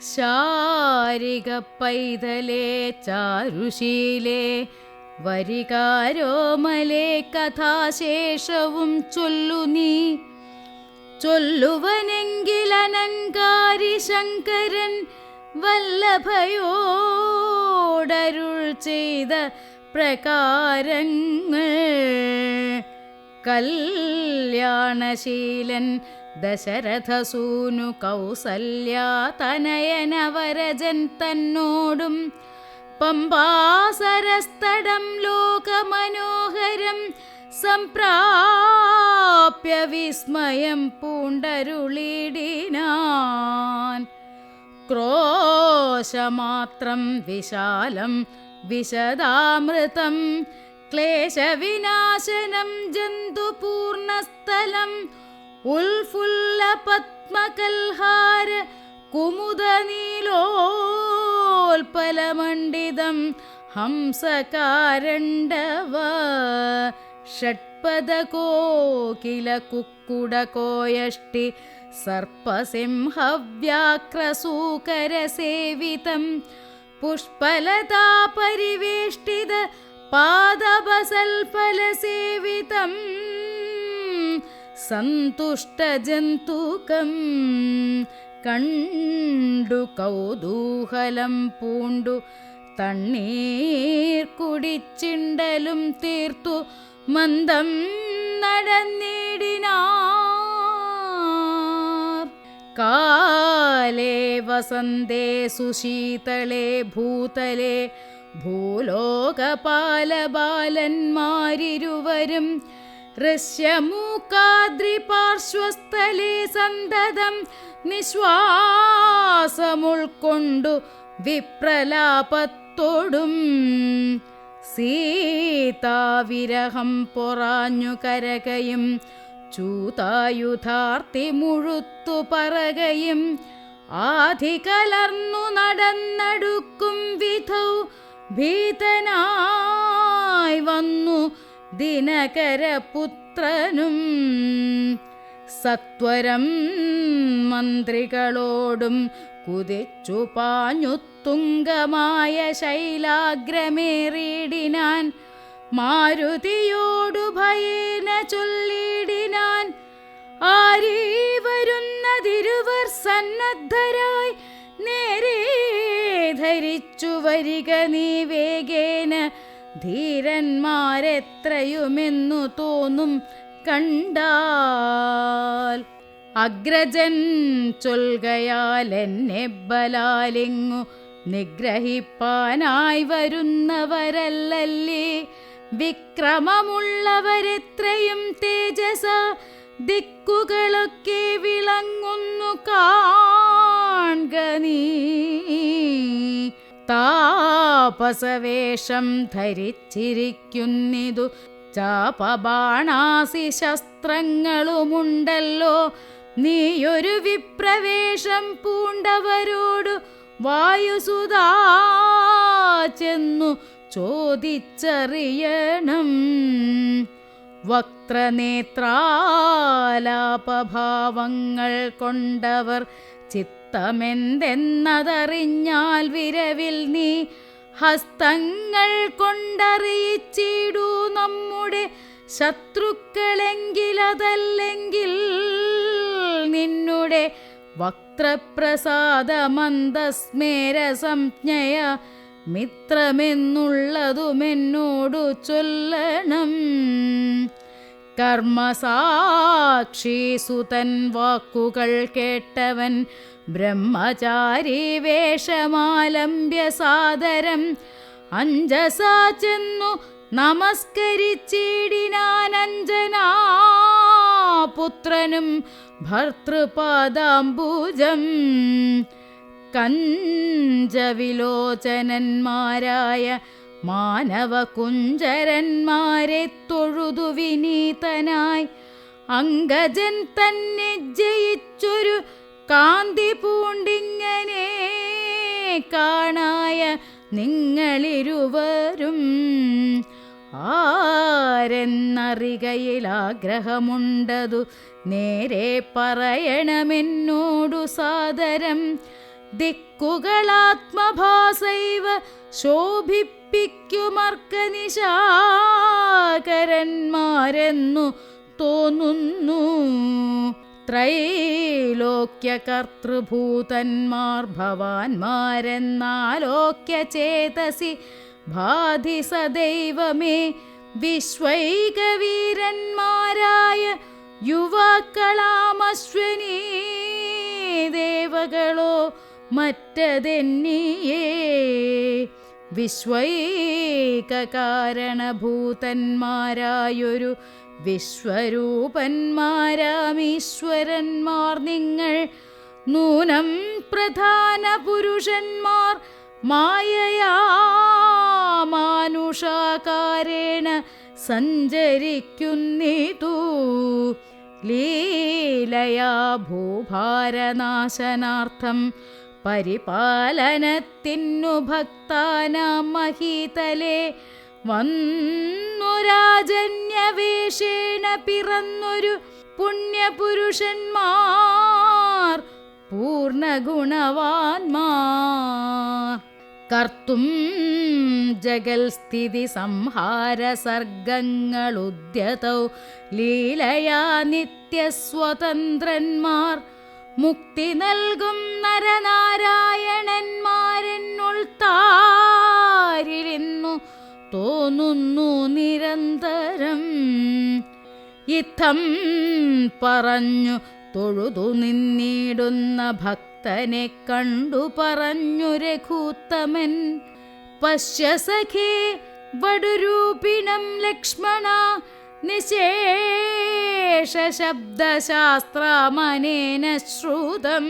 ശാരിക പൈതലേ ചാരുശീലേ വരികാരോമലേ കഥാശേഷവും ചൊല്ലു നീ. ചൊല്ലുവനെങ്കിലനങ്കാരി ശങ്കരൻ വല്ലഭയോടരുൾ ചെയ്ത പ്രകാരങ്ങൾ. കല്യാണശീലൻ ദശരഥസൂനു കൗസല്യാതനയനവരജൻ തന്നോടും പമ്പാസരസ്തടം ലോകമനോഹരം സംപ്രാപ്യ വിസ്മയം പൂണ്ടരുളിടിനാൻ ക്രോശമാത്രം വിശാലം വിശദാമൃതം ക്ലേശവിനാശനം ജന്തുപൂർണസ്ഥലം उल्फुल्लपद्मकल्हार कुमुदनीलोल्पलमण्डितं हंसकारण्डव षट्पदकोकिलकुक्कुडकोयष्टि सर्पसिंहव्याक्रसूकरसेवितं पुष्पलतापरिवेष्टिद पादपसल्पलसेवितम् സന്തുഷ്ടജന്തുകം കണ്ടു കൗതൂഹലം പൂണ്ടു തണ്ണീർ കുടിച്ചിണ്ടലും തീർത്തു മന്ദം നടന്നിടിനാർ. കാലേ വസന്തേ സുശീതളേ ഭൂതലേ ഭൂലോകപാലബാലന്മാരിരുവരും ഋഷ്യമൂക്കാദ്രിപാർശ്വസ്ഥലേ സന്തതം നിശ്വാസമുൾക്കൊണ്ടു വിപ്രലാപത്തോടും സീതാവിരഹം പൊറാഞ്ഞു കരകയും ചൂതായുധാർത്തി മുഴുത്തു പറകയും ആധി കലർന്നു നടന്നടുക്കും വിധൗ ഭീതനായി വന്നു ദിനകരപുത്രനും സത്വരം മന്ത്രികളോടും കുതിച്ചു പാഞ്ഞു തുങ്കമായ ശൈലാഗ്രമേറിയിടിനാൻ മാരുതിയോടു ഭയേന ചൊല്ലിയിടിനാൻ ആരീ വരുന്നതിരുവർ സന്നദ്ധരായി നേരെ ധരിച്ചു വരിക നീ വേഗേന ധീരന്മാരെത്രയുമെന്നു തോന്നും കണ്ടാൽ അഗ്രജൻ ചൊൽകയാൽ എന്നെ ബലാലിങ്ങു നിഗ്രഹിപ്പാനായി വരുന്നവരല്ലല്ലേ? വിക്രമമുള്ളവരെത്രയും തേജസ ദിക്കുകളൊക്കെ വിളങ്ങുന്നു കാൺക നീ. താപസവേഷം ധരിച്ചിരിക്കുന്നിതു. ചാപബാണാസി ശസ്ത്രങ്ങളുമുണ്ടല്ലോ. നീയൊരു വിപ്രവേഷം പൂണ്ടവരോടു വായുസുതാ ചെന്നു ചോദിച്ചറിയണം. വക്രനേത്രാലാപഭാവങ്ങൾ കൊണ്ടവർ ചിത്തമെന്തെന്നതറിഞ്ഞാൽ വിരവിൽ നീ ഹസ്തങ്ങൾ കൊണ്ടറിയിച്ചിടൂ നമ്മുടെ ശത്രുക്കളെങ്കിലതല്ലെങ്കിൽ നിന്നുടെ വക്തപ്രസാദമന്ദസ്മേരസംജ്ഞയ മന്ദസ്മേര സംജ്ഞയ മിത്രമെന്നുള്ളതുമെന്നോടു ചൊല്ലണം. കർമ്മസാക്ഷീസുതൻ വാക്കുകൾ കേട്ടവൻ ബ്രഹ്മചാരി വേഷമാലംബ്യ സാദരം. അഞ്ജസാ ചെന്നു നമസ്കരിച്ചിടിനാനഞ്ജനാ പുത്രനും ഭർത്തൃപാദാംബുജം. കഞ്ചവിലോചനന്മാരായ മാനവകുഞ്ചരന്മാരെ തൊഴുതു വിനീതനായി. അങ്കജൻ തന്നെ ജയിച്ചൊരു കാന്തി പൂണ്ടിങ്ങനെ കാണായ നിങ്ങളിരുവരും. ആരെന്നറികയിൽ ആഗ്രഹമുണ്ടതു നേരെ പറയണമെന്നോടു സാദരം. ദിക്കുകളാത്മഭാസൈവ ശോഭിപ്പിക്കുമർക്കനിശാകരന്മാരെന്നു തോന്നുന്നു. ത്രൈലോക്യകർത്തൃഭൂതന്മാർ ഭവാന്മാരെന്നാലോക്യചേതസി ഭവാന്മാരെന്നാലോക്യ ചേതസി ഭാതി സദൈവമേ വിശ്വൈകവീരന്മാരായ യുവാക്കളാമശ്വനീ ദേവകളോ മറ്റതെന്നിയേ? വിശ്വൈകകാരണഭൂതന്മാരായൊരു വിശ്വരൂപന്മാരാമീശ്വരന്മാർ നിങ്ങൾ നൂനം പ്രധാന പുരുഷന്മാർ മായയാ മാനുഷാകാരേണ സഞ്ചരിക്കുന്നിതു. ലീലയാ ഭൂഭാരനാശനാർത്ഥം പരിപാലനത്തിനു ഭക്താനാം മഹീതലേ. വന്നു രാജന്യവേഷേണ പിറന്നൊരു പുണ്യപുരുഷന്മാർ പൂർണഗുണവാന്മാർ കർത്തും ജഗൽ സ്ഥിതി സംഹാര സർഗങ്ങളുദ്യതൗ ലീലയാ നിത്യസ്വതന്ത്രന്മാർ. മുക്തി നൽകും നരനാരായണന്മാരെന്നുൾത്താരിലിന്നു തോന്നുന്നു നിരന്തരം. ഇത്തം പറഞ്ഞു തൊഴുതു നിന്നിടുന്ന ഭക്തനെ കണ്ടു പറഞ്ഞു രഘൂത്തമൻ. പശ്യസഖേ വടുരൂപിണം ലക്ഷ്മണ നിശേഷ ശബ്ദശാസ്ത്രമനേന ശ്രുതം.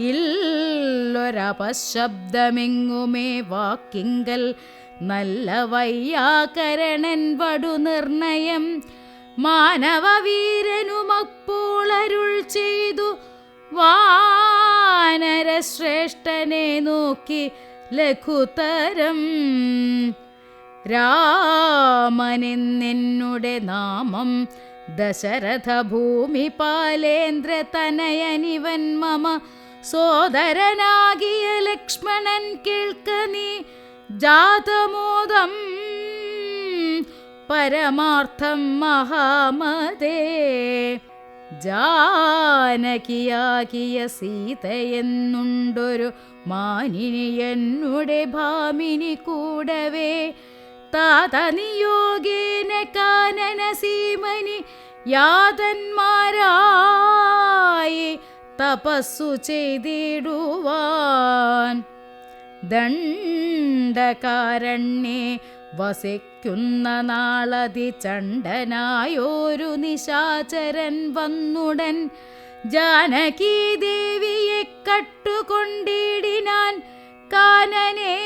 ഇല്ലൊരപശബ്ദമെങ്ങുമേ വാക്കിങ്കൽ നല്ല വയ്യാകരണൻ വടു നിർണയം. മാനവവീരനുമപ്പോളരുൾ ചെയ്തു വാനരശ്രേഷ്ഠനെ നോക്കി ലഘുതരം. രാമനെന്നുടെ നാമം ദശരഥ ഭൂമിപാലേന്ദ്ര തനയനിവൻ മമ സോദരനാകിയ ലക്ഷ്മണൻ കേൾക്ക നീ ജാതമോദം പരമാർത്ഥം മഹാമതേ. ജാനകിയാകിയ സീതയെന്നുണ്ടൊരു മാനിനി എന്നുടെ ഭാമിനി കൂടവേ. താത നിയോഗേന കാനന സീമനി യാതന്മാരായി തപസ്സു ചെയ്തിടുവാൻ. ദണ്ഡകാരണ്യെ വസിക്കുന്ന നാളതി ചണ്ടനായൊരു നിശാചരൻ വന്നുടൻ. ജാനകി ദേവിയെ കട്ടുകൊണ്ടിടിനാൻ കാനനേ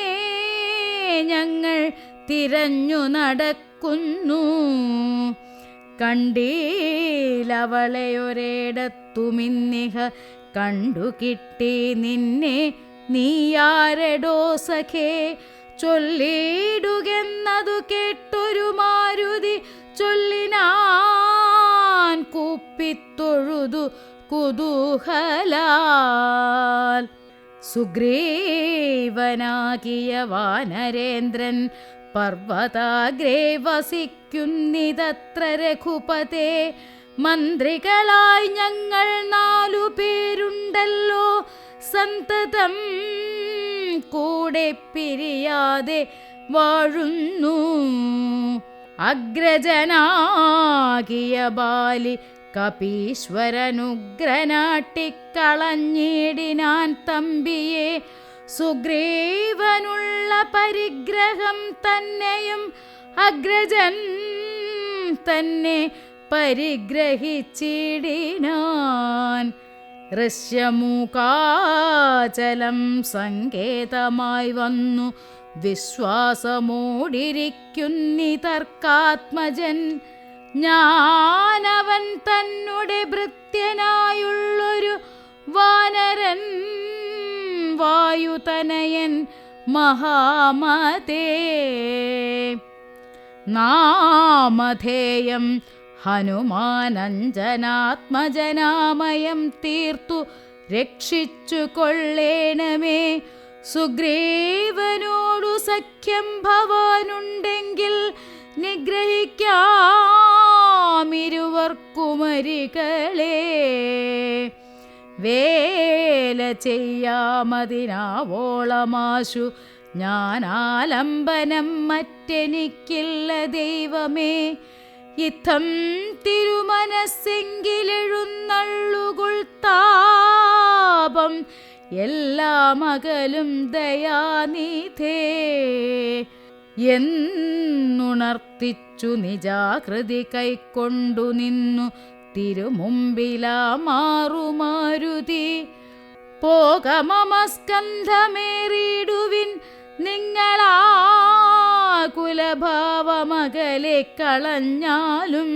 ഞങ്ങൾ തിരഞ്ഞു നടക്കുന്നു. കണ്ടീലവളെ ഒരേടത്തുമിന്നിഹ കണ്ടു കിട്ടി നിന്നെ. നീയാരടോ സഖേ ചൊല്ലിടുകെന്നതു കേട്ടൊരു മാരുതി ചൊല്ലിനാൻ കൂപ്പിത്തൊഴുതു കുതൂഹലാൽ. സുഗ്രീവനാകിയ വാനരേന്ദ്രൻ പർവതാഗ്രേ വസിക്കുന്നിതത്ര രഘുപതേ. മന്ത്രികളായി ഞങ്ങൾ നാലു പേരുണ്ടല്ലോ. സന്തതം കൂടെ പിരിയാതെ വാഴുന്നു. അഗ്രജനാകിയ ബാലി കപീശ്വരനുഗ്രനാട്ടിക്കളഞ്ഞിടിനാൻ തമ്പിയെ. സുഗ്രീവനുള്ള പരിഗ്രഹം തന്നെയും അഗ്രജൻ തന്നെ പരിഗ്രഹിച്ചിടിനാൻ. ഋഷ്യമൂകാചലം സങ്കേതമായി വന്നു. വിശ്വാസമോടിരിക്കുന്നിതർക്കാത്മജൻ. ഞാനവൻ തന്നെ ഭൃത്യനായുള്ളൊരു വാനരൻ. വായുതനയൻ മഹാമതേ. നാമധേയം ഹനുമാനഞ്ജനാത്മജനാമയം തീർത്തു രക്ഷിച്ചു കൊള്ളേണമേ. സുഗ്രീവനോടു സഖ്യം ഭവാനുണ്ടെങ്കിൽ നിഗ്രഹിക്കാമിരുവർക്കുമരികളെ. വേല ചെയ്യാമതിനാവോളമാശു. ഞാൻ ആലംബനം മറ്റെനിക്കില്ല ദൈവമേ. ഇത്തം തിരുമനസ്സെങ്കിലെഴുന്നള്ളുകൊൾ താപം. എല്ലാ മകലും ദയാനിധേ എന്നുണർത്തിച്ചു നിജാകൃതി കൈക്കൊണ്ടു നിന്നു. തിരുമുമ്പിലാ മാറുമാരുതി. പോകമമസ്കന്ധമേറിയിടുവിൻ നിങ്ങളാ കുലഭാവമകലെ കളഞ്ഞാലും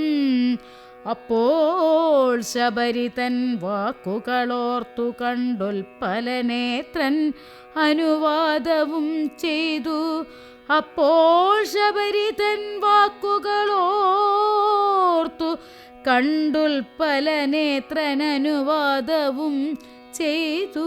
അപ്പോൾ ശബരിതൻ വാക്കുകളോർത്തു കണ്ടുൽപ്പലനേത്രൻ അനുവാദവും ചെയ്തു. അപ്പോൾ ശബരിതൻ വാക്കുകളോർത്തു കണ്ടുൽപ്പലനേത്രൻ അനുവാദവും ചെയ്തു